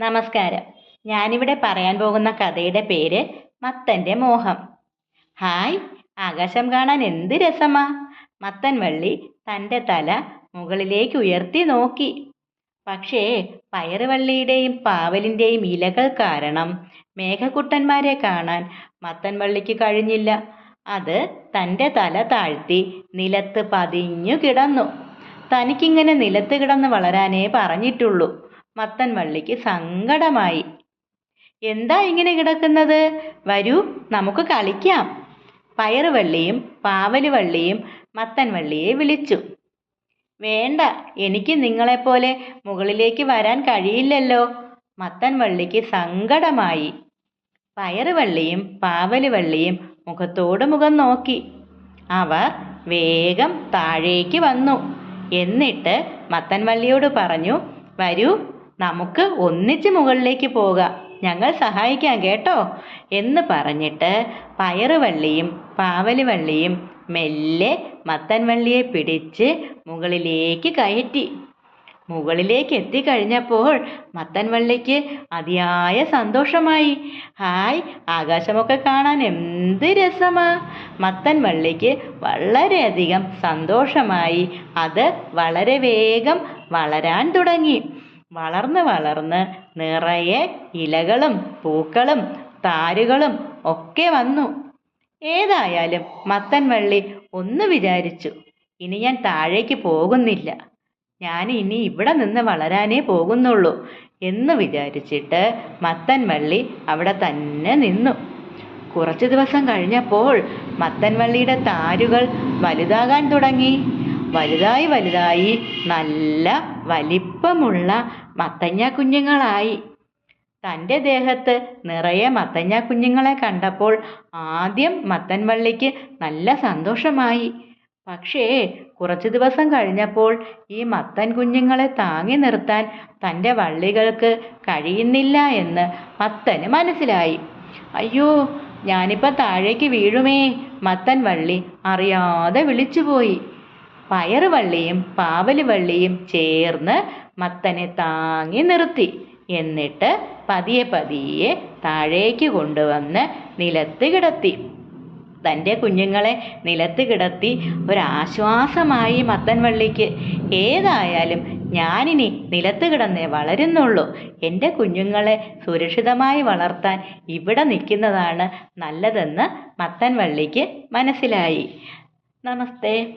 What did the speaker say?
നമസ്കാരം. ഞാനിവിടെ പറയാൻ പോകുന്ന കഥയുടെ പേര് മത്തന്റെ മോഹം. ഹായ് ആകാശം കാണാൻ എന്ത് രസമാ? മത്തൻ വള്ളി തന്റെ തല മുകളിലേക്ക് ഉയർത്തി നോക്കി. പക്ഷേ പയറുവള്ളിയുടെയും പാവലിന്റെയും ഇലകൾ കാരണം മേഘക്കുട്ടന്മാരെ കാണാൻ മത്തൻ വള്ളിക്ക് കഴിഞ്ഞില്ല. അത് തന്റെ തല താഴ്ത്തി നിലത്ത് പതിഞ്ഞു കിടന്നു. തനിക്കിങ്ങനെ നിലത്ത് കിടന്ന് വളരാനേ പറഞ്ഞിട്ടുള്ളൂ. മത്തൻ വള്ളിക്ക് സങ്കടമായി. എന്താ ഇങ്ങനെ കിടക്കുന്നത്? വരൂ നമുക്ക് കളിക്കാം. പയറുവള്ളിയും പാവലുവള്ളിയും മത്തൻ വള്ളിയെ വിളിച്ചു. വേണ്ട എനിക്ക് നിങ്ങളെപ്പോലെ മുകളിലേക്ക് വരാൻ കഴിയില്ലല്ലോ. മത്തൻ വള്ളിക്ക് സങ്കടമായി. പയറുവള്ളിയും പാവലുവള്ളിയും മുഖത്തോട് മുഖം നോക്കി. അവർ വേഗം താഴേക്ക് വന്നു. എന്നിട്ട് മത്തൻ വള്ളിയോട് പറഞ്ഞു വരൂ നമുക്ക് ഒന്നിച്ച് മുകളിലേക്ക് പോകാം. ഞങ്ങൾ സഹായിക്കാം കേട്ടോ. എന്ന് പറഞ്ഞിട്ട് പയറുവള്ളിയും പാവലുവള്ളിയും മെല്ലെ മത്തൻവള്ളിയെ പിടിച്ച് മുകളിലേക്ക് കയറ്റി. മുകളിലേക്ക് എത്തിക്കഴിഞ്ഞപ്പോൾ മത്തൻവള്ളിക്ക് അതിയായ സന്തോഷമായി. ഹായ് ആകാശമൊക്കെ കാണാൻ എന്ത് രസമാ? മത്തൻവള്ളിക്ക് വളരെയധികം സന്തോഷമായി. അത് വളരെ വേഗം വളരാൻ തുടങ്ങി. വളർന്ന് വളർന്ന് നിറയെ ഇലകളും പൂക്കളും താരുകളും ഒക്കെ വന്നു. ഏതായാലും മത്തൻ വള്ളി ഒന്ന് വിചാരിച്ചു. ഇനി ഞാൻ താഴേക്ക് പോകുന്നില്ല. ഞാൻ ഇനി ഇവിടെ നിന്ന് വളരാനേ പോകുന്നുള്ളൂ എന്ന് വിചാരിച്ചിട്ട് മത്തൻ വള്ളി അവിടെ തന്നെ നിന്നു. കുറച്ച് ദിവസം കഴിഞ്ഞപ്പോൾ മത്തൻ വള്ളിയുടെ താരുകൾ വലുതാകാൻ തുടങ്ങി. വലുതായി വലുതായി നല്ല വലിപ്പമുള്ള മത്തങ്ങ കുഞ്ഞുങ്ങളായി. തന്റെ ദേഹത്ത് നിറയെ മത്തങ്ങ കുഞ്ഞുങ്ങളെ കണ്ടപ്പോൾ ആദ്യം മത്തൻ വള്ളിക്ക് നല്ല സന്തോഷമായി. പക്ഷേ കുറച്ച് ദിവസം കഴിഞ്ഞപ്പോൾ ഈ മത്തൻ കുഞ്ഞുങ്ങളെ താങ്ങി നിർത്താൻ തന്റെ വള്ളികൾക്ക് കഴിയുന്നില്ല എന്ന് മത്തന് മനസ്സിലായി. അയ്യോ ഞാനിപ്പോൾ താഴേക്ക് വീഴുമേ മത്തൻ വള്ളി അറിയാതെ വിളിച്ചുപോയി. പയറുവള്ളിയും പാവലുവള്ളിയും ചേർന്ന് മത്തനെ താങ്ങി നിർത്തി. എന്നിട്ട് പതിയെ പതിയെ താഴേക്ക് കൊണ്ടുവന്ന് നിലത്ത് കിടത്തി. തന്റെ കുഞ്ഞുങ്ങളെ നിലത്ത് കിടത്തി ഒരാശ്വാസമായി മത്തൻ വള്ളിക്ക് ഏതായാലും ഞാനിനി നിലത്ത് കിടന്നേ വളരുന്നുള്ളൂ. എന്റെ കുഞ്ഞുങ്ങളെ സുരക്ഷിതമായി വളർത്താൻ ഇവിടെ നിൽക്കുന്നതാണ് നല്ലതെന്ന് മത്തൻ വള്ളിക്ക് മനസ്സിലായി. നമസ്തേ.